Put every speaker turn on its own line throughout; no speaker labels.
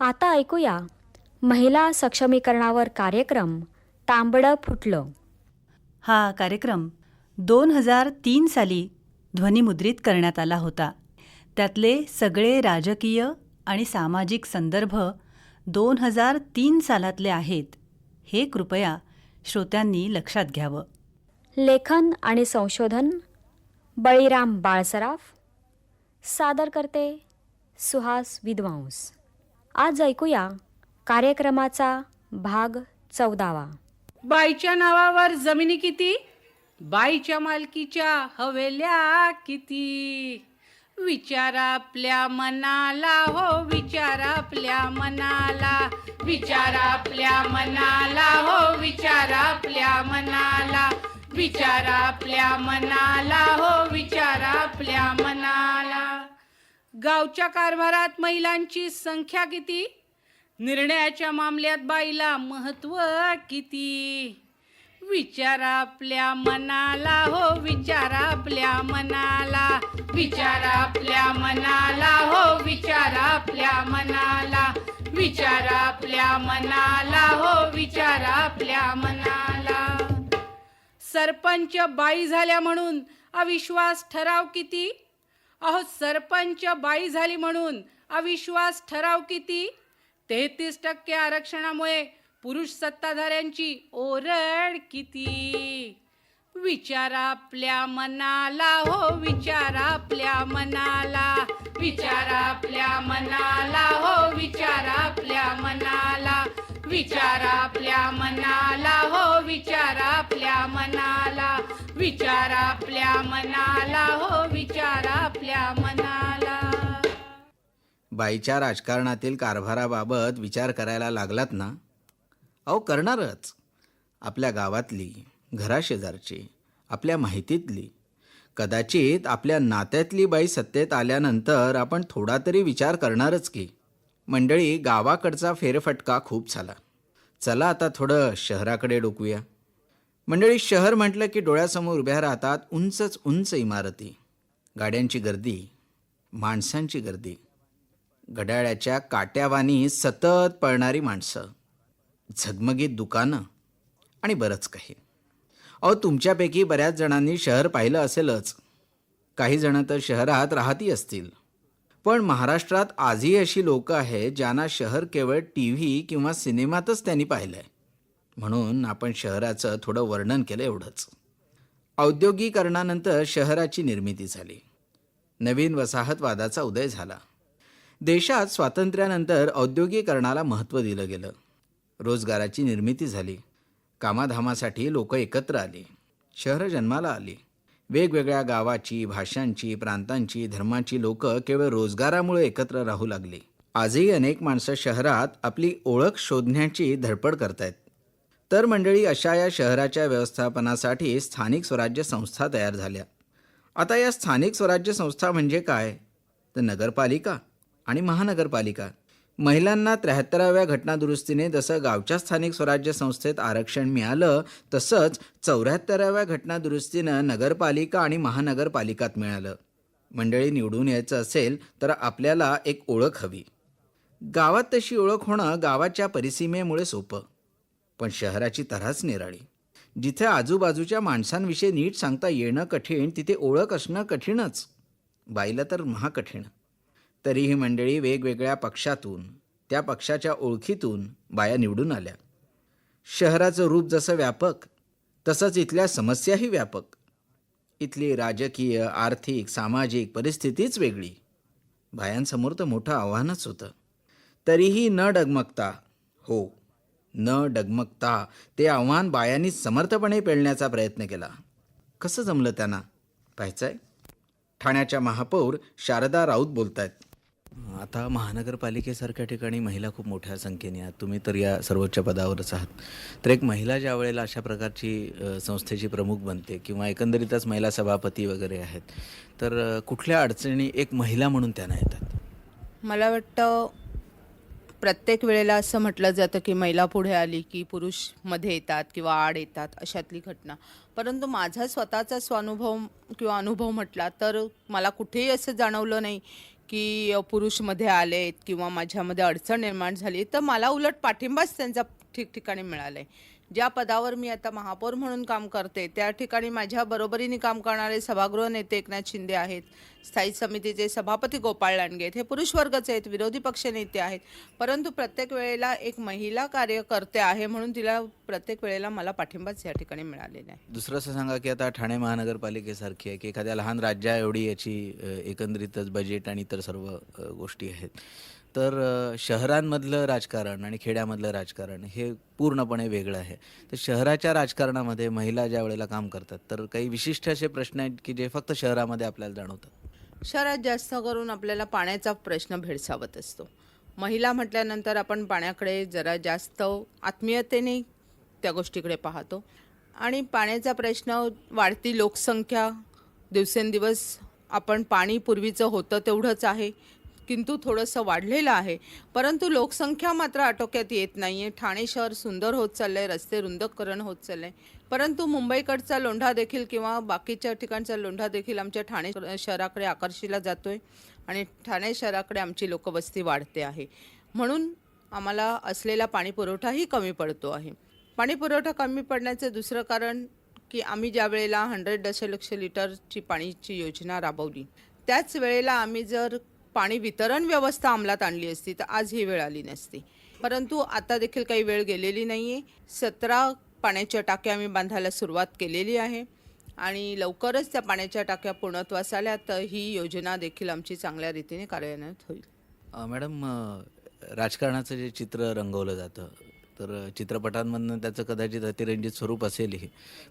आता ऐकूया. महिला सक्षमीकरणावर कार्यक्रम तांबडं फुटलं.
हा कार्यक्रम दोन हजार तीन साली ध्वनिमुद्रित करण्यात आला होता. त्यातले सगळे राजकीय आणि सामाजिक संदर्भ दोन हजार तीन सालातले आहेत. हे कृपया श्रोत्यांनी लक्षात घ्यावं.
लेखन आणि संशोधन बळीराम बाळसराफ. सादर करते सुहास विद्वांस. आज ऐकूया कार्यक्रमाचा भाग चौदावा.
बाईच्या नावावर जमिनी किती? बाईच्या मालकीच्या हवेल्या किती? विचारा आपल्या मनाला हो विचारा आपल्या मनाला. विचारा आपल्या मनाला हो विचारा आपल्या मनाला. विचारा आपल्या मनाला हो विचारा आपल्या मनाला. गावच्या कारभारात महिलांची संख्या किती? निर्णयाच्या मामल्यात बाईला महत्त्व किती? विचार आपल्या मनाला हो विचारा आपल्या मनाला. विचारा आपल्या मनाला हो विचारा आपल्या मनाला. विचारा आपल्या मनाला हो विचारा आपल्या मनाला. सरपंच बाई झाल्या म्हणून अविश्वास ठराव किती? अहो सरपंच बाई झाली म्हणून. अविश्वास ठराव किती? तेहतीस टक्के आरक्षणामुळे पुरुष सत्ताधाऱ्यांची ओरड किती? विचारा आपल्या मनाला हो विचारा आपल्या मनाला. विचारा आपल्या मनाला हो विचारा आपल्या मनाला. विचारा आपल्या मनाला हो विचारा आपल्या मनाला. विचारा आपल्या मनाला.
बाईच्या राजकारणातील कारभाराबाबत विचार करायला लागलात ना? अहो करणारच. आपल्या गावातली घराशेजारची आपल्या माहितीतली. कदाचित आपल्या नात्यातली बाई सत्तेत आल्यानंतर आपण थोडा तरी विचार करणारच की. मंडळी गावाकडचा फेरफटका खूप झाला. चला आता थोडं शहराकडे डोकूया. मंडळी शहर म्हटलं की डोळ्यासमोर उभ्या राहतात उंचच उंच इमारती. गाड्यांची गर्दी माणसांची गर्दी. घड्याळ्याच्या काट्यावानी सतत पळणारी माणसं झगमगीत दुकानं आणि बरंच काही. अहो तुमच्यापैकी बऱ्याच जणांनी शहर पाहिलं असेलच. काही जणं तर शहरात राहती असतील. पण महाराष्ट्रात आजही अशी लोकं आहेत ज्यांना शहर केवळ टी व्ही किंवा सिनेमातच त्यांनी पाहिलं आहे म्हणून आपण शहराचं थोडं वर्णन केलं एवढंच. औद्योगिकरणानंतर शहराची निर्मिती झाली. नवीन वसाहतवादाचा उदय झाला. देशात स्वातंत्र्यानंतर औद्योगिकरणाला महत्त्व दिलं गेलं. रोजगाराची निर्मिती झाली. कामाधामासाठी लोक एकत्र आली. शहरं जन्माला आली. वेगवेगळ्या गावाची भाषांची प्रांतांची धर्माची लोक केवळ रोजगारामुळे एकत्र राहू लागली. आजही अनेक माणसं शहरात आपली ओळख शोधण्याची धडपड करतायत. तर मंडळी अशा या शहराच्या व्यवस्थापनासाठी स्थानिक स्वराज्य संस्था तयार झाल्या. आता या स्थानिक स्वराज्य संस्था म्हणजे काय? तर नगरपालिका. आणि महानगरपालिका. महिलांना त्र्याहत्तराव्या घटनादुरुस्तीने जसं गावच्या स्थानिक स्वराज्य संस्थेत आरक्षण मिळालं तसंच चौऱ्याहत्तराव्या घटनादुरुस्तीनं नगरपालिका आणि महानगरपालिकात मिळालं. मंडळी निवडून यायचं असेल तर आपल्याला एक ओळख हवी. गावात तशी ओळख होणं गावाच्या परिसीमेमुळे सोपं. पण शहराची तरास निराळी. जिथे आजूबाजूच्या माणसांविषयी नीट सांगता येणं कठीण तिथे ओळख असणं कठीणच. बाईला तर महाकठीण. तरीही मंडळी वेगवेगळ्या पक्षातून त्या पक्षाच्या ओळखीतून बाया निवडून आल्या. शहराचं रूप जसं व्यापक तसंच इथल्या समस्याही व्यापक. इथली राजकीय आर्थिक सामाजिक परिस्थितीच वेगळी. बायांसमोर तर मोठं आव्हानच होतं. तरीही न डगमगता हो न डगमगता ते आव्हान बायांनी समर्थपणे पेलण्याचा प्रयत्न केला. कसं जमलं त्यांना? पाहायचं आहे ठाण्याच्या महापौर शारदा राऊत बोलत आहेत आता महानगरपालिकेसारख्या ठिकाणी महिला खूप मोठ्या संख्येने आहेत. तुम्ही तर या सर्वोच्च पदावरच आहात. तर एक महिला ज्या वेळेला अशा प्रकारची संस्थेची प्रमुख बनते किंवा एकंदरीतच महिला सभापती वगैरे आहेत तर कुठल्या अडचणी एक महिला म्हणून त्यांना येतात?
मला वाटतं प्रत्येक वेळेला असं म्हटलं जातं की महिला पुढे आली की पुरुषमध्ये येतात किंवा आड येतात अशातली घटना. परंतु माझा स्वतःचा स्वानुभव किंवा अनुभव म्हटला तर मला कुठेही असं जाणवलं नाही की पुरुषमध्ये आलेत किंवा माझ्यामध्ये अडचण निर्माण झाली तर मला उलट पाठिंबाच त्यांचा ठिकठिकाणी मिळालं. आहे ज्या पदावर मी आता महापौर म्हणून काम करते त्या ठिकाणी माझ्या बरोबरीने काम करणारे सभागृह नेते एकनाथ शिंदे आहेत. स्थायी समितीचे सभापती गोपाळ लांडगे आहेत. हे पुरुष वर्गच आहेत विरोधी पक्ष नेते आहेत. परंतु प्रत्येक वेळेला एक महिला कार्यकर्ते आहे म्हणून तिला प्रत्येक वेळेला मला पाठिंबाच या ठिकाणी मिळालेला आहे.
दुसरं असं सांगा की आता ठाणे महानगरपालिकेसारखी आहे की एखाद्या लहान राज्या एवढी याची एकंदरीतच बजेट आणि इतर सर्व गोष्टी आहेत. तर शहरांमधलं राजकारण आणि खेड्यामधलं राजकारण हे पूर्णपणे वेगळं आहे. तर शहराच्या राजकारणामध्ये महिला ज्या वेळेला काम करतात तर काही विशिष्ट असे प्रश्न आहेत की जे फक्त शहरामध्ये आपल्याला जाणवतात?
शहरात जास्त करून आपल्याला पाण्याचा प्रश्न भेडसावत असतो. महिला म्हटल्यानंतर आपण पाण्याकडे जरा जास्त आत्मीयतेने त्या गोष्टीकडे पाहतो आणि पाण्याचा प्रश्न वाढती लोकसंख्या दिवसेंदिवस आपण पाणी पूर्वीचं होतं तेवढंच आहे. किंतु थोडंसं वाढलेलं आहे. परंतु लोकसंख्या मात्र आटोक्यात येत नाही आहे ठाणे शहर सुंदर होत चाललं आहे रस्ते रुंदकरण होत चाललं आहे परंतु मुंबईकडचा लोंढा देखील किंवा बाकीच्या ठिकाणचा लोंढा देखील आमच्या ठाणे शहराकडे आकर्षिला जातो आहे आणि ठाणे शहराकडे आमची लोकवस्ती वाढते आहे. म्हणून आम्हाला असलेला पाणी पुरवठाही कमी पडतो आहे. पाणी पुरवठा कमी पडण्याचं दुसरं कारण की आम्ही ज्या वेळेला हंड्रेड दशलक्ष लिटरची पाणीची योजना राबवली त्याच वेळेला आम्ही जर पाणी वितरण व्यवस्था अंमलात आणली असती तर आज ही वेळ आली नसती. परंतु आता देखील काही वेळ गेलेली नाही आहे सतरा पाण्याच्या टाक्या आम्ही बांधायला सुरुवात केलेली आहे आणि लवकरच त्या पाण्याच्या टाक्या पूर्णत्वास आल्या तर ही योजना देखील आमची चांगल्या रीतीने कार्यान्वित होईल.
मॅडम राजकारणाचं जे चित्र रंगवलं जातं तर चित्रपटांमधनं त्याचं कदाचित अतिरंजित स्वरूप असेलही.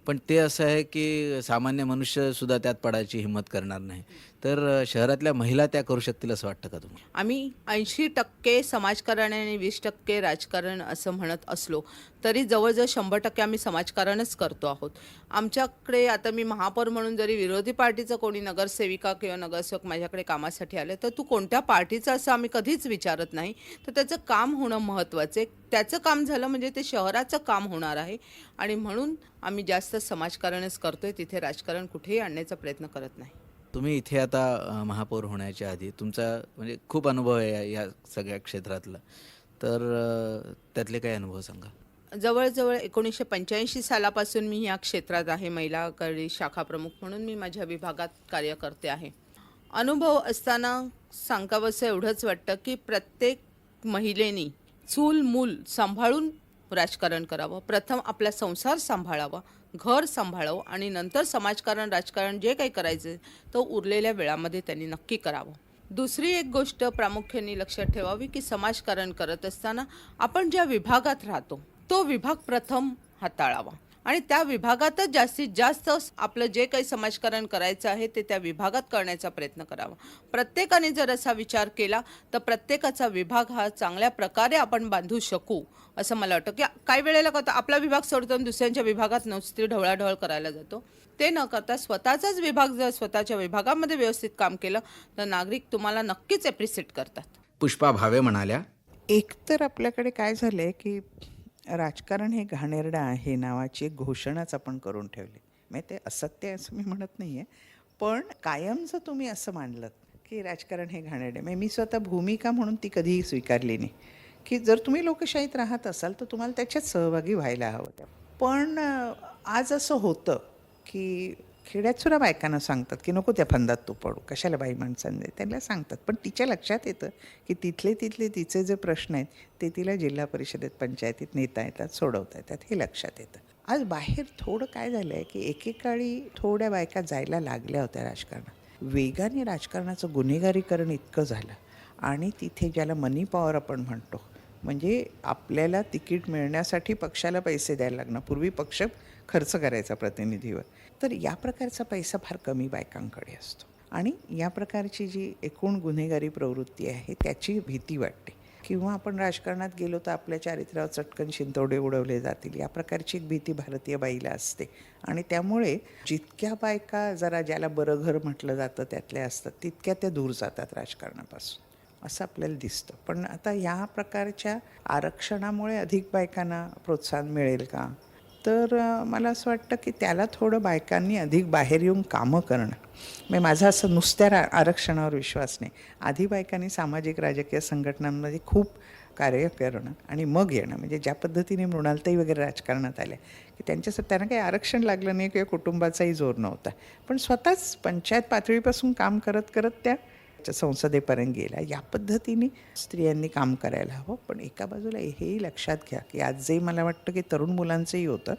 पण ते असं आहे की सामान्य मनुष्यसुद्धा त्यात पडायची हिंमत करणार नाही. तर शहरातल्या महिला त्या करू शकतील असं वाटतं का तुम्ही
आम्ही ऐंशी टक्के समाजकारण आणि वीस टक्के राजकारण असं म्हणत असलो तरी जवळजवळ शंभर टक्के आम्ही समाजकारणच करतो आहोत. आमच्याकडे आता मी महापौर म्हणून जरी विरोधी पार्टीचं कोणी नगरसेविका किंवा नगरसेवक माझ्याकडे कामासाठी आले तर तू कोणत्या पार्टीचं असं आम्ही कधीच विचारत नाही. तर त्याचं काम होणं महत्त्वाचं आहे. त्याचं काम झालं म्हणजे ते शहराचं काम होणार आहे. आणि म्हणून आम्ही जास्त समाजकारणच करतोय तिथे राजकारण कुठेही आणण्याचा प्रयत्न करत नाही.
तुम्ही इथे आता महापौर होण्याच्या आधी तुमचा म्हणजे खूप अनुभव आहे या- सगळ्या क्षेत्रातला. तर त्यातले काही अनुभव सांगा.
जवळजवळ एकोणीसशे पंच्याऐंशी सालापासून मी या क्षेत्रात आहे महिला शाखा प्रमुख म्हणून मी माझ्या विभागात कार्य करते आहे. अनुभव असताना सांगावंसं एवढंच वाटतं की प्रत्येक महिलेनी चूल मूल सांभाळून राजकारण करावं. प्रथम आपला संसार सांभाळावा घर सांभाळावं आणि नंतर समाजकारण राजकारण जे काही करायचं तो उरलेल्या वेळामध्ये त्यांनी नक्की करावं. दुसरी एक गोष्ट प्रामुख्याने लक्षात ठेवावी की समाजकारण करत असताना आपण ज्या विभागात राहतो तो विभाग प्रथम हाताळावा. आणि त्या विभागातच जास्तीत जास्त आपलं जे काही समाजकारण करायचं आहे ते त्या विभागात करण्याचा प्रयत्न करावा. प्रत्येकाने जर असा विचार केला तर प्रत्येकाचा विभाग हा चांगल्या प्रकारे आपण बांधू शकू असं मला वाटतं. की काही वेळेला कसं आपला विभाग सोडतो आणि दुसऱ्यांच्या विभागात नुसती ढवळाढवळ करायला जातो. ते न करता स्वतःचाच विभाग जर स्वतःच्या विभागामध्ये व्यवस्थित काम केलं तर नागरिक तुम्हाला नक्कीच ॲप्रिशिएट करतात.
पुष्पा भावे म्हणाल्या
एकतर आपल्याकडे काय झालं आहे की राजकारण हे घाणेरडं आहे नावाची एक घोषणाच आपण करून ठेवली. म्हणजे ते असत्य आहे असं मी म्हणत नाही आहे पण कायमचं तुम्ही असं मानलं की राजकारण हे घाणेरडे म्हणजे मी स्वतः भूमिका म्हणून ती कधीही स्वीकारली नाही. की जर तुम्ही लोकशाहीत राहत असाल तर तुम्हाला त्याच्यात सहभागी व्हायला हवं पण आज असं होतं की खेड्यात सुद्धा बायकांना सांगतात की नको त्या फंदात तू पडू. कशाला बाई माणसांनी त्यांना सांगतात. पण तिच्या लक्षात येतं की तिथले तिथले तिचे जे प्रश्न आहेत ते तिला जिल्हा परिषदेत पंचायतीत नेता येतात सोडवता येतात हे लक्षात येतं. आज बाहेर थोडं काय झालं आहे की एकेकाळी थोड्या बायका जायला लागल्या होत्या राजकारणात. वेगाने राजकारणाचं गुन्हेगारीकरण इतकं झालं आणि तिथे ज्याला मनी पॉवर आपण म्हणतो म्हणजे आपल्याला तिकीट मिळण्यासाठी पक्षाला पैसे द्यायला लागणार पूर्वी पक्ष खर्च करायचा प्रतिनिधीवर. तर या प्रकारचा पैसा फार कमी बायकांकडे असतो. आणि या प्रकारची जी एकूण गुन्हेगारी प्रवृत्ती आहे त्याची भीती वाटते. किंवा आपण राजकारणात गेलो तर आपल्या चारित्र्यावर चटकन शिंतोडे उडवले जातील. या प्रकारची एक भीती भारतीय बाईला असते. आणि त्यामुळे जितक्या बायका जरा ज्याला बरं घर म्हटलं जातं त्यातल्या असतात तितक्या त्या दूर जातात राजकारणापासून. असं आपल्याला दिसतं. पण आता या प्रकारच्या आरक्षणामुळे अधिक बायकांना प्रोत्साहन मिळेल का? तर मला असं वाटतं की त्याला थोडं बायकांनी अधिक बाहेर येऊन कामं करणं. म्हणजे माझा असं नुसत्या रा आरक्षणावर विश्वास नाही. आधी बायकांनी सामाजिक राजकीय संघटनांमध्ये खूप कार्य करणं आणि मग येणं. म्हणजे ज्या पद्धतीने मृणालताई वगैरे राजकारणात आल्या की त्यांच्यासाठी त्यांना काही आरक्षण लागलं नाही किंवा कुटुंबाचाही जोर नव्हता. पण स्वतःच पंचायत पातळीपासून काम करत करत त्या त्याच्या संसदेपर्यंत गेला या पद्धतीने स्त्रियांनी काम करायला हवं. पण एका बाजूला हेही लक्षात घ्या की आज जे मला वाटतं की तरुण मुलांचंही होतं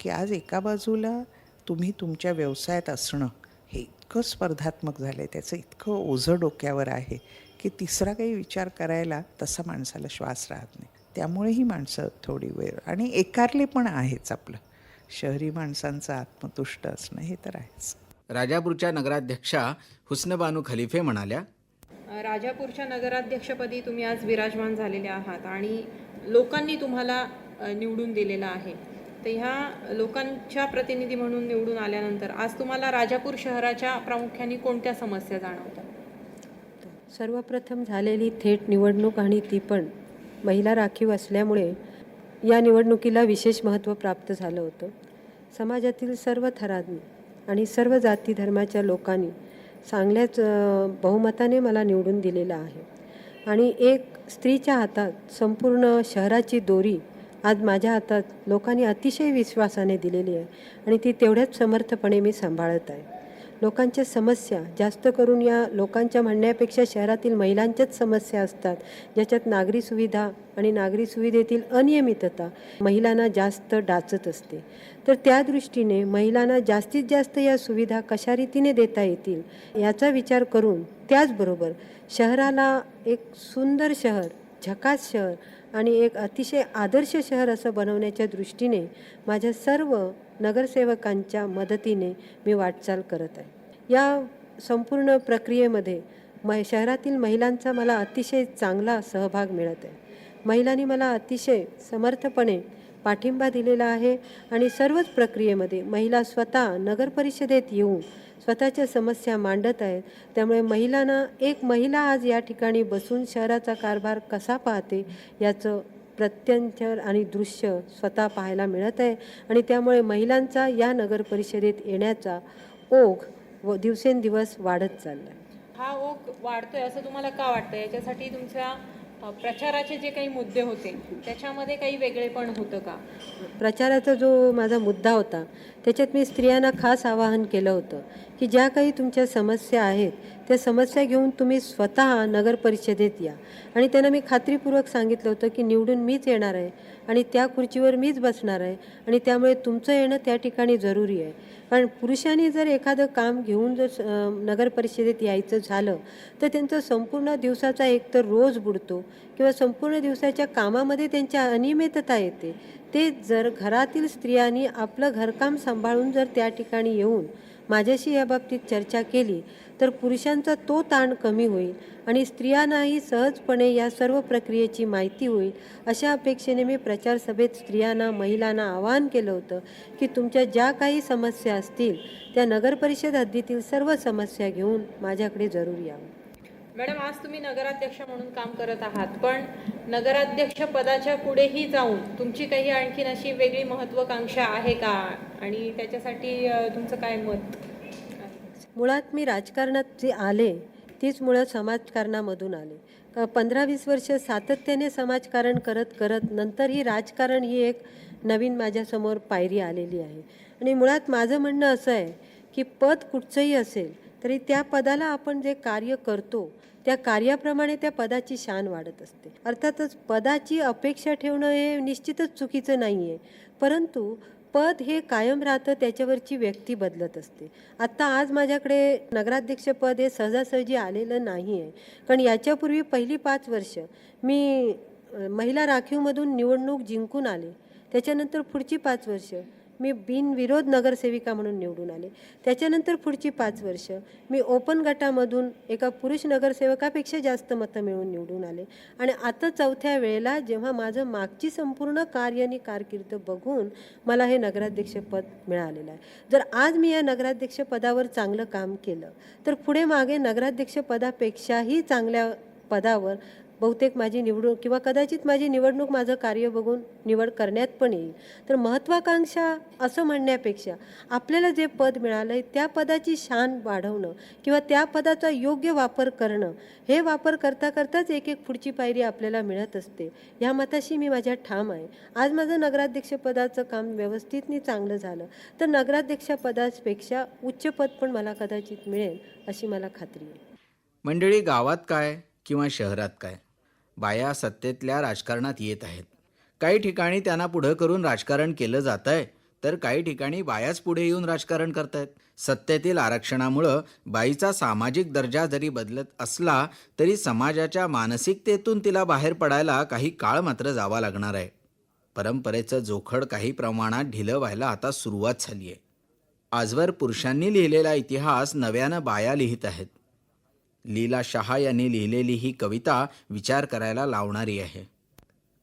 की आज एका बाजूला तुम्ही तुमच्या व्यवसायात असणं हे इतकं स्पर्धात्मक झालं आहे त्याचं इतकं ओझं डोक्यावर आहे की तिसरा काही विचार करायला तसा माणसाला श्वास राहत नाही. त्यामुळे ही माणसं थोडी वेळ आणि एकारले पण आहेच आपलं. शहरी माणसांचं आत्मतुष्ट असणं हे तर आहेच.
राजापूरच्या नगराध्यक्षा हुस्नबानू खलिफे म्हणाल्या
राजापूरच्या नगराध्यक्षपदी तुम्ही आज विराजमान झालेले आहात आणि लोकांनी तुम्हाला निवडून दिलेलं आहे. तर ह्या लोकांच्या प्रतिनिधी म्हणून निवडून आल्यानंतर आज तुम्हाला राजापूर शहराच्या प्रामुख्याने कोणत्या समस्या जाणवतात?
सर्वप्रथम झालेली थेट निवडणूक आणि ती पण महिला राखीव असल्यामुळे या निवडणुकीला विशेष महत्त्व प्राप्त झालं होतं. समाजातील सर्व थरांनी आणि सर्व जाती धर्माच्या लोकांनी चांगल्याच बहुमताने मला निवडून दिलेलं आहे. आणि एक स्त्रीच्या हातात संपूर्ण शहराची दोरी आज माझ्या हातात लोकांनी अतिशय विश्वासाने दिलेली आहे आणि ती तेवढ्याच समर्थपणे मी सांभाळत आहे. लोकांच्या समस्या जास्त करून या लोकांच्या म्हणण्यापेक्षा शहरातील महिलांच्याच समस्या असतात ज्याच्यात नागरी सुविधा आणि नागरी सुविधेतील अनियमितता महिलांना जास्त डाचत असते. तर त्या दृष्टीने महिलांना जास्तीत जास्त या सुविधा कशा रीतीने देता येतील याचा विचार करून त्याचबरोबर शहराला एक सुंदर शहर झकास शहर आणि एक अतिशय आदर्श शहर असं बनवण्याच्या दृष्टीने माझ्या सर्व नगरसेवकांच्या मदतीने मी वाटचाल करत आहे. या संपूर्ण प्रक्रियेमध्ये म शहरातील महिलांचा मला अतिशय चांगला सहभाग मिळत आहे. महिलांनी मला अतिशय समर्थपणे पाठिंबा दिलेला आहे आणि सर्वच प्रक्रियेमध्ये महिला स्वतः नगरपरिषदेत येऊन स्वतःच्या समस्या मांडत आहेत. त्यामुळे महिलांना एक महिला आज या ठिकाणी बसून शहराचा कारभार कसा पाहते याचं प्रत्यंतर आणि दृश्य स्वतः पाहायला मिळत आहे. आणि त्यामुळे महिलांचा या नगरपरिषदेत येण्याचा ओघ व दिवसेंदिवस वाढत चालला आहे
हा ओघ वाढतोय असं तुम्हाला का वाटतं याच्यासाठी तुमच्या प्रचाराचे जे काही मुद्दे होते त्याच्यामध्ये काही वेगळेपण होतं का?
प्रचाराचा जो माझा मुद्दा होता त्याच्यात मी स्त्रियांना खास आवाहन केलं होतं. की ज्या काही तुमच्या समस्या आहेत त्या समस्या घेऊन तुम्ही स्वतः नगर परिषदेत या. आणि त्यांना मी खात्रीपूर्वक सांगितलं होतं की निवडून मीच येणार आहे आणि त्या खुर्चीवर मीच बसणार आहे आणि त्यामुळे तुमचं येणं त्या ठिकाणी जरुरी आहे. कारण पुरुषांनी जर एखादं काम घेऊन जर नगर परिषदेत यायचं झालं तर त्यांचा संपूर्ण दिवसाचा एक तर रोज बुडतो किंवा संपूर्ण दिवसाच्या कामामध्ये त्यांच्या अनियमितता येते. ते जर घरातील स्त्रियांनी आपलं घरकाम सांभाळून जर त्या ठिकाणी येऊन माझ्याशी या बाबतीत चर्चा केली तर पुरुषांचा तो ताण कमी होईल आणि स्त्रियांनाही सहजपणे या सर्व प्रक्रियेची माहिती होईल. अशा अपेक्षेने मी प्रचार सभेत स्त्रियांना महिलांना आवाहन केलं होतं की तुमच्या ज्या काही समस्या असतील त्या नगरपरिषद हद्दीतील सर्व समस्या घेऊन माझ्याकडे जरूर यावं.
मॅडम आज तुम्ही नगराध्यक्ष म्हणून काम करत आहात पण नगराध्यक्ष पदाच्या पुढेही जाऊन तुमची काही आणखीन अशी वेगळी महत्वाकांक्षा आहे का? आणि त्याच्यासाठी तुमचं काय मत?
मुळात मी राजकारणात जे आले तीच मुळं समाजकारणामधून आले. पंधरा वीस वर्ष सातत्याने समाजकारण करत करत नंतर ही राजकारण ही एक नवीन माझ्यासमोर पायरी आलेली आहे. आणि मुळात माझं म्हणणं असं आहे की पद कुठचंही असेल तरी त्या पदाला आपण जे कार्य करतो त्या कार्याप्रमाणे त्या पदाची शान वाढत असते. अर्थातच पदाची अपेक्षा ठेवणं हे निश्चितच चुकीचं नाही आहे परंतु पद हे कायम राहतं त्याच्यावरची व्यक्ती बदलत असते. आत्ता आज माझ्याकडे नगराध्यक्षपद हे सहजासहजी आलेलं नाही आहे कारण याच्यापूर्वी पहिली पाच वर्ष मी महिला राखीवमधून निवडणूक जिंकून आले. त्याच्यानंतर पुढची पाच वर्ष मी बिनविरोध नगरसेविका म्हणून निवडून आले. त्याच्यानंतर पुढची पाच वर्ष मी ओपन गटामधून एका पुरुष नगरसेवकापेक्षा जास्त मतं मिळवून निवडून आले. आणि आता चौथ्या वेळेला जेव्हा माझं मागची संपूर्ण कार्य आणि कारकीर्द बघून मला हे नगराध्यक्षपद मिळालेलं आहे. जर आज मी या नगराध्यक्षपदावर चांगलं काम केलं तर पुढे मागे नगराध्यक्षपदापेक्षाही चांगल्या पदावर बहुतेक माझी निवडणूक किंवा कदाचित माझी निवडणूक माझं कार्य बघून निवड करण्यात पण येईल. तर महत्त्वाकांक्षा असं म्हणण्यापेक्षा आपल्याला जे पद मिळालं आहे त्या पदाची शान वाढवणं किंवा त्या पदाचा योग्य वापर करणं हे वापर करता करताच एक एक पुढची पायरी आपल्याला मिळत असते. या मताशी मी माझ्या ठाम आहे. आज माझं नगराध्यक्षपदाचं काम व्यवस्थितनी चांगलं झालं. तर नगराध्यक्षपदापेक्षा उच्च पद पण मला कदाचित मिळेल अशी मला खात्री आहे.
मंडळी गावात काय किंवा शहरात काय? बाया सत्तेतल्या राजकारणात येत आहेत. काही ठिकाणी त्यांना पुढं करून राजकारण केलं जात आहे तर काही ठिकाणी बायाच पुढे येऊन राजकारण करतायत. सत्तेतील आरक्षणामुळं बाईचा सामाजिक दर्जा जरी बदलत असला तरी समाजाच्या मानसिकतेतून तिला बाहेर पडायला काही काळ मात्र जावा लागणार आहे. परंपरेचं जोखड काही प्रमाणात ढिलं व्हायला आता सुरुवात झाली आहे आजवर पुरुषांनी लिहिलेला इतिहास नव्यानं बाया लिहित आहेत. लीला शहा यांनी लिहिलेली ही कविता विचार करायला लावणारी आहे.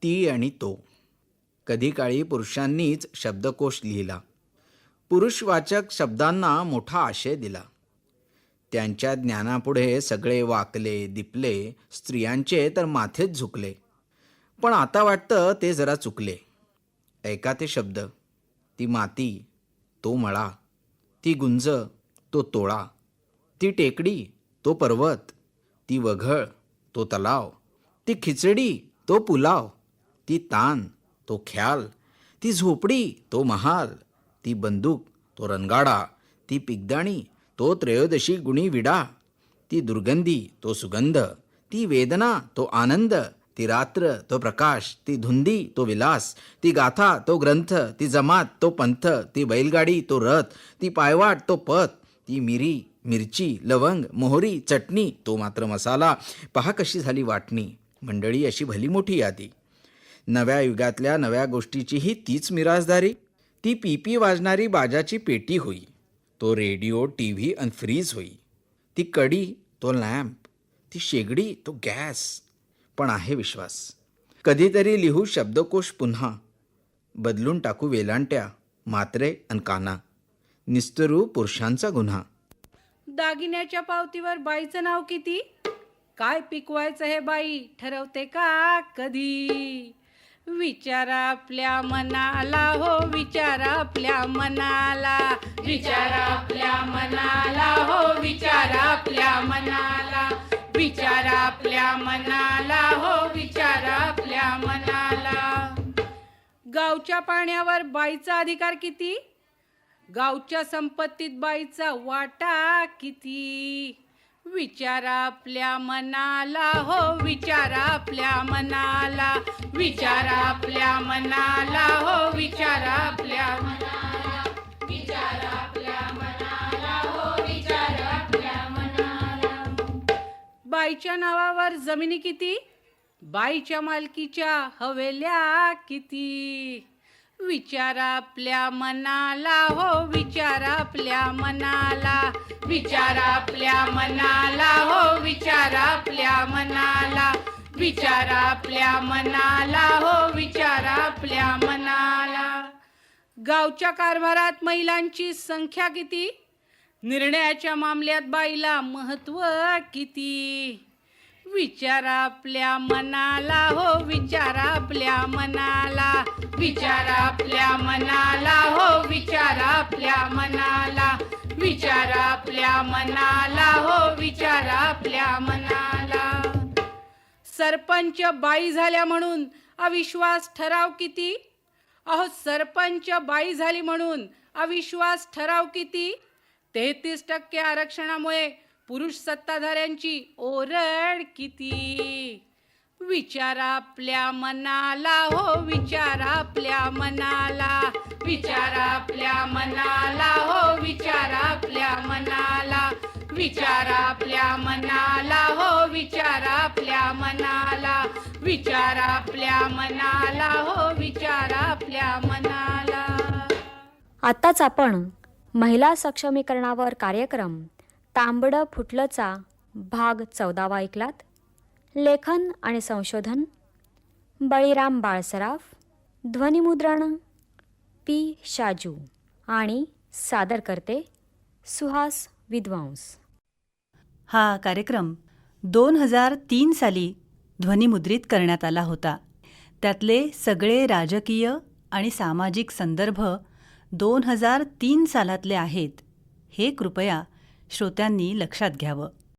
ती आणि तो. कधी काळी पुरुषांनीच शब्दकोश लिहिला. पुरुषवाचक शब्दांना मोठा आशय दिला. त्यांच्या ज्ञानापुढे सगळे वाकले दिपले स्त्रियांचे तर माथेच झुकले. पण आता वाटतं ते जरा चुकले. ऐका ते शब्द. ती माती तो मळा. ती गुंज तो तोळा. ती टेकडी तो पर्वत ती वघळ तो तलाव ती खिचडी तो पुलाव ती तान तो ख्याल ती झोपडी तो महाल ती बंदूक तो रणगाडा ती पिगदाणी तो त्रयोदशी गुणी विडा ती दुर्गंधी तो सुगंध ती वेदना तो आनंद ती रात्र तो प्रकाश ती धुंदी तो विलास ती गाथा तो ग्रंथ ती जमात तो पंथ ती बैलगाडी तो रथ ती पायवाट तो पथ ती मिरी मिरची लवंग मोहरी चटणी तो मात्र मसाला. पहा कशी झाली वाटणी. मंडळी अशी भली मोठी यादी. नव्या युगातल्या नव्या गोष्टीचीही तीच मिराजदारी ती पीपी वाजणारी बाजाची पेटी होई. तो रेडिओ टी व्ही आणि फ्रीज होई. ती कडी तो लॅम्प. ती शेगडी तो गॅस. पण आहे विश्वास. कधीतरी लिहू शब्दकोश पुन्हा. बदलून टाकू वेलांट्या मात्रे अन काना. निस्तरू पुरुषांचा गुन्हा.
दागिन्याच्या पावतीवर बाईचं नाव किती? काय पिकवायचं हे बाई? ठरवते का कधी? विचारा आपल्या मनाला हो विचारा आपल्या मनाला. विचारा आपल्या मनाला हो विचारा आपल्या मनाला. विचारा आपल्या मनाला हो विचारा आपल्या मनाला. गावच्या पाण्यावर बाईचा अधिकार किती? गावच्या संपत्तीत बाईचा वाटा किती? विचारा आपल्या मनाला हो विचारा आपल्या मनाला. विचारा आपल्या मनाला हो विचारा आपल्या मनाला. विचारा आपल्या मनाला हो विचारा आपल्या मनाला. बाईच्या नावावर जमिनी किती? बाईच्या मालकीच्या हवेल्या किती? विचारा आपल्या मनाला हो विचारा आपल्या मनाला. विचारा आपल्या मनाला हो विचारा आपल्या मनाला. विचारा आपल्या मनाला हो विचारा आपल्या मनाला. गावच्या कारभारात महिलांची संख्या किती? निर्णयाच्या मामल्यात बाईला महत्त्व किती? विचार आपल्या मनाला हो विचार आपल्या मनाला. विचारा आपल्या मनाला हो विचारा आपल्या मनाला. विचारा आपल्या मनाला हो विचारा आपल्या मनाला. सरपंच बाई झाल्या म्हणून अविश्वास ठराव किती? अहो सरपंच बाई झाली म्हणून अविश्वास ठराव किती? तेहतीस टक्के आरक्षणामुळे पुरुष सत्ताधाऱ्यांची ओरड किती? विचार आपल्या मनाला हो विचार आपल्या मनाला. विचारा आपल्या मनाला हो विचारा आपल्या मनाला. विचारा आपल्या मनाला हो विचारा आपल्या मनाला. विचारा आपल्या मनाला हो विचारा आपल्या मनाला.
आताच आपण महिला सक्षमीकरणावर कार्यक्रम तांबडं फुटलंचा भाग चौदावा ऐकलात? लेखन आणि संशोधन? बळीराम बाळसराफ ध्वनिमुद्रण? पी. शाजू आणि सादर करते सुहास विद्वांस.
हा कार्यक्रम दोन हजार तीन साली ध्वनिमुद्रित करण्यात आला होता. त्यातले सगळे राजकीय आणि सामाजिक संदर्भ दोन हजार तीन सालातले आहेत. हे कृपया श्रोत्यांनी लक्षात घ्यावं.